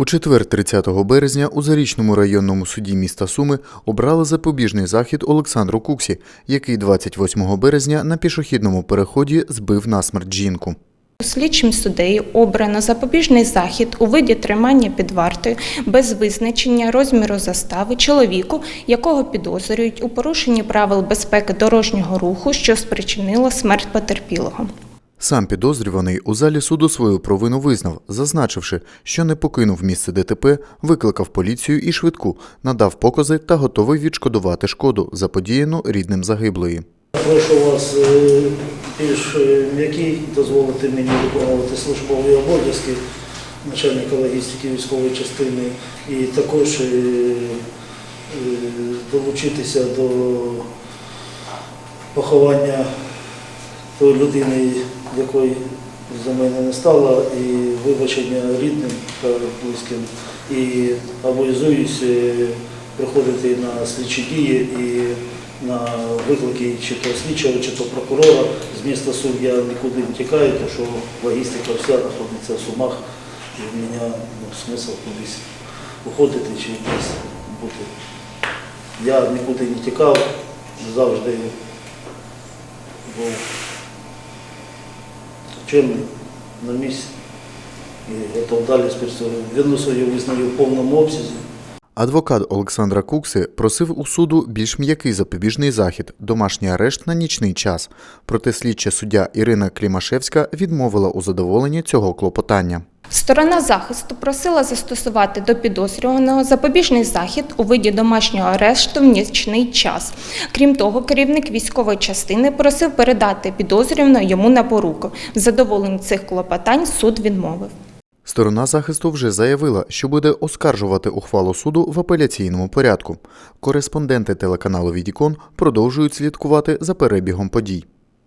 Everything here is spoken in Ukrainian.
У четвер, 30 березня, у Зарічному районному суді міста Суми обрали запобіжний захід Олександру Куксі, який 28 березня на пішохідному переході збив насмерть жінку. Слідчим суддею обрано запобіжний захід у виді тримання під вартою без визначення розміру застави чоловіку, якого підозрюють у порушенні правил безпеки дорожнього руху, що спричинило смерть потерпілого. Сам підозрюваний у залі суду свою провину визнав, зазначивши, що не покинув місце ДТП, викликав поліцію і швидку, надав покази та готовий відшкодувати шкоду, заподіяну рідним загиблої. Прошу вас е, більш е, м'який, дозволити мені виконувати службові обов'язки начальника логістики військової частини і також е, долучитися до поховання тої людини, якої за мене не стало, і вибачення рідним та близьким. І обов'язуюсь е, приходити на слідчі дії і на виклики чи то слідчого, чи то прокурора. З міста Сум я нікуди не тікаю, тому що логістика вся знаходиться в Сумах, і в мене ну, смисл кудись уходити чи десь бути. Я нікуди не тікав, завжди був чемний на місці і готов далі. Вину свою визнаю в повному обсязі. Адвокат Олександра Кукси просив у суду більш м'який запобіжний захід, домашній арешт на нічний час. Проте слідча суддя Ірина Клімашевська відмовила у задоволенні цього клопотання. Сторона захисту просила застосувати до підозрюваного запобіжний захід у виді домашнього арешту в нічний час. Крім того, керівник військової частини просив передати підозрюваного йому на поруку. В цих клопотань суд відмовив. Сторона захисту вже заявила, що буде оскаржувати ухвалу суду в апеляційному порядку. Кореспонденти телеканалу Відікон продовжують слідкувати за перебігом подій.